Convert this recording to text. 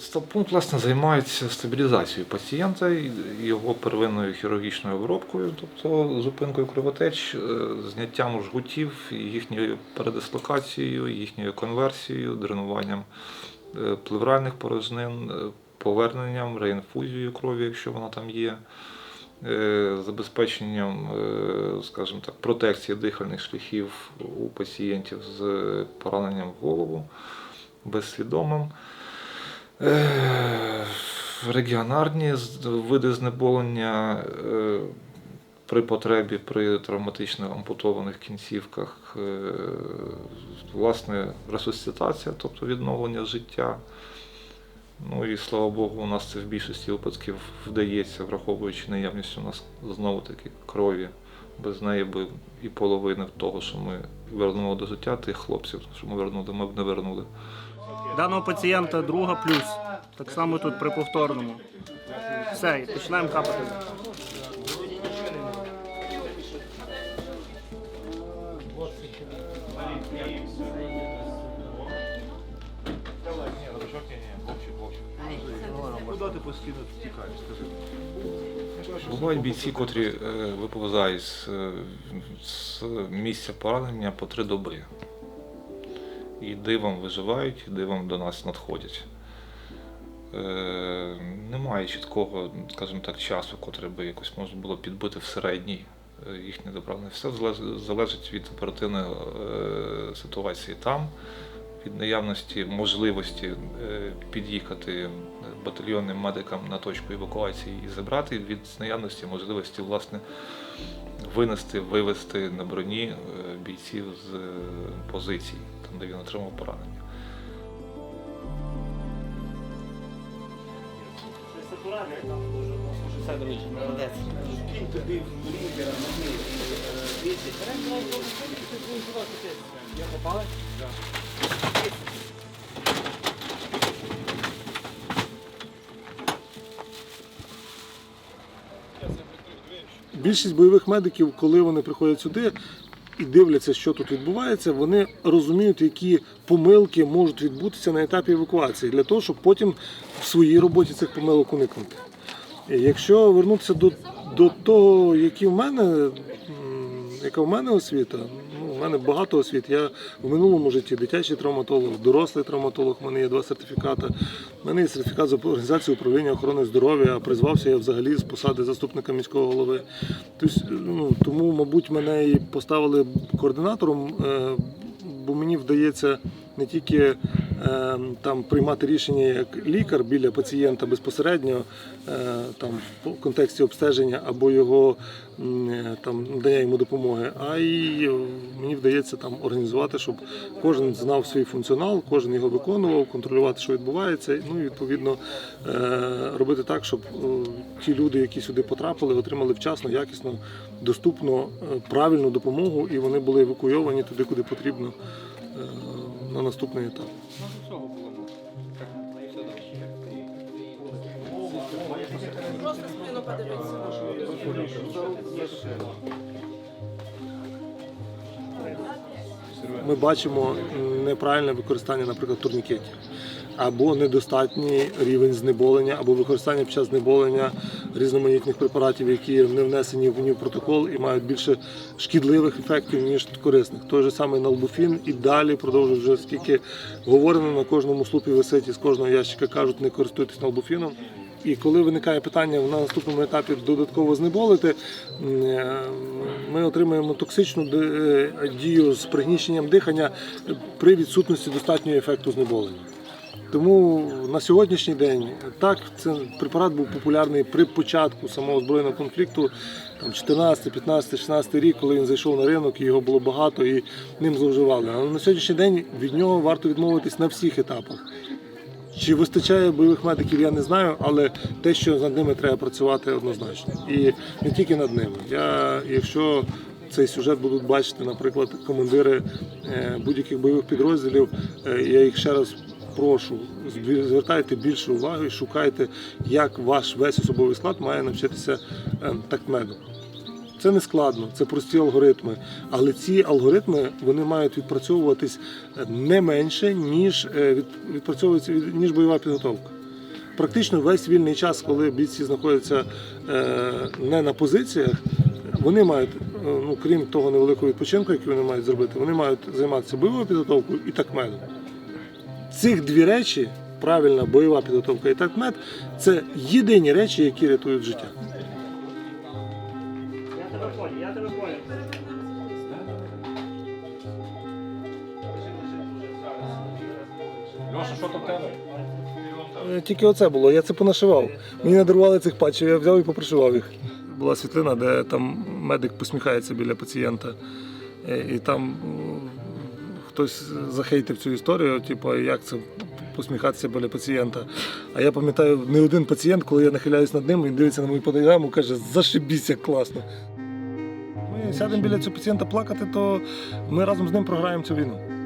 Стабпункт власне займається стабілізацією пацієнта, його первинною хірургічною обробкою, тобто зупинкою кровотеч, е, зняттям жгутів, їхньою передислокацією, їхньою конверсією, дренуванням е, плевральних порожнин, е, поверненням, реінфузією крові, якщо вона там є, забезпеченням, скажімо так, протекції дихальних шляхів у пацієнтів з пораненням в голову безсвідомим. Е, Регіонарні види знеболення е, при потребі при травматично ампутованих кінцівках, е, власне, ресусцитація, тобто відновлення життя. Ну і слава Богу, у нас це в більшості випадків вдається, враховуючи наявність у нас знову таки крові. Без неї би і половини того, що ми вернули до життя тих хлопців, що ми вернули, ми б не вернули. Даного пацієнта друга плюс. Так само тут при повторному. Все, і починаємо капати. Куди ти постійно втікаєш? Бувають бійці, котрі е, виповзають з, е, з місця поранення по три доби. І дивом виживають, і дивом до нас надходять. Е, немає чіткого, скажімо так, часу, котрий би якось можна було підбити в середній е, їхнє доправлення. Все залежить- від оперативної ситуації там, наявності можливості е, під'їхати батальйонним медикам на точку евакуації і забрати, від наявності можливості власне винести, вивести на броні е, бійців з е, позицій, там де він отримав поранення. Більшість бойових медиків, коли вони приходять сюди і дивляться, що тут відбувається, вони розуміють, які помилки можуть відбутися на етапі евакуації, для того, щоб потім в своїй роботі цих помилок уникнути. Якщо вернутися до, до того, які в мене, яка в мене освіта, ну, в мене багато освіт. Я в минулому житті дитячий травматолог, дорослий травматолог, в мене є два сертифікати. У мене є сертифікат з організації управління охорони здоров'я, а призвався я взагалі з посади заступника міського голови. Тобто, ну, тому, мабуть, мене і поставили координатором, е, бо мені вдається не тільки там приймати рішення як лікар біля пацієнта безпосередньо е, там в контексті обстеження або його е, там надання йому допомоги, а й е, мені вдається там організувати, щоб кожен знав свій функціонал, кожен його виконував, контролювати, що відбувається. Ну і відповідно робити так, щоб ті люди, які сюди потрапили, отримали вчасно, якісно, доступно, правильну допомогу, і вони були евакуйовані туди, куди потрібно на наступний етап. Просто спину подивитися. Ми бачимо неправильне використання, наприклад, турнікетів. Або недостатній рівень знеболення, або використання під час знеболення різноманітних препаратів, які не внесені в протокол і мають більше шкідливих ефектів, ніж корисних. Той же самий налбуфін і далі продовжують вже скільки говорено на кожному слупі висить і з кожного ящика кажуть, не користуйтесь налбуфіном. І коли виникає питання на наступному етапі додатково знеболити, е, ми отримуємо токсичну е, дію з пригніщенням дихання при відсутності достатнього ефекту знеболення. Тому на сьогоднішній день так цей препарат був популярний при початку самого збройного конфлікту, там 14, 15, 16 рік, коли він зайшов на ринок, і його було багато і ним зловживали. Але на сьогоднішній день від нього варто відмовитись на всіх етапах. Чи вистачає бойових медиків, я не знаю, але те, що над ними треба працювати однозначно. І не тільки над ними. Я, якщо цей сюжет будуть бачити, наприклад, командири е, будь-яких бойових підрозділів, е, я їх ще раз прошу, звертайте більше уваги і шукайте, як ваш весь особовий склад має навчитися е, тактмеду. Це не складно, це прості алгоритми. Але ці алгоритми вони мають відпрацьовуватись е, не менше, ніж е, від- відпрацьовується ніж бойова підготовка. практично весь вільний час, коли бійці знаходяться е, не на позиціях, вони мають, ну крім того невеликого відпочинку, який вони мають зробити, вони мають займатися бойовою підготовкою і такмедом. Цих дві речі, правильна бойова підготовка і такмед, це єдині речі, які рятують життя. Я тебе понял, я тебе понял. Льоша, що там в тебе? Е, Тільки оце було, я це понашивав. Мені надарували цих патчів, я взяв і попришивав їх. Була світлина, де там медик посміхається біля пацієнта. Е, І там м, хтось захейтив цю історію, типу, як це посміхатися біля пацієнта. А я пам'ятаю, не один пацієнт, коли я нахиляюсь над ним, він дивиться на мою подираму, каже, зашибісь, як класно. Сядемо біля цього пацієнта плакати, то ми разом з ним програємо цю війну.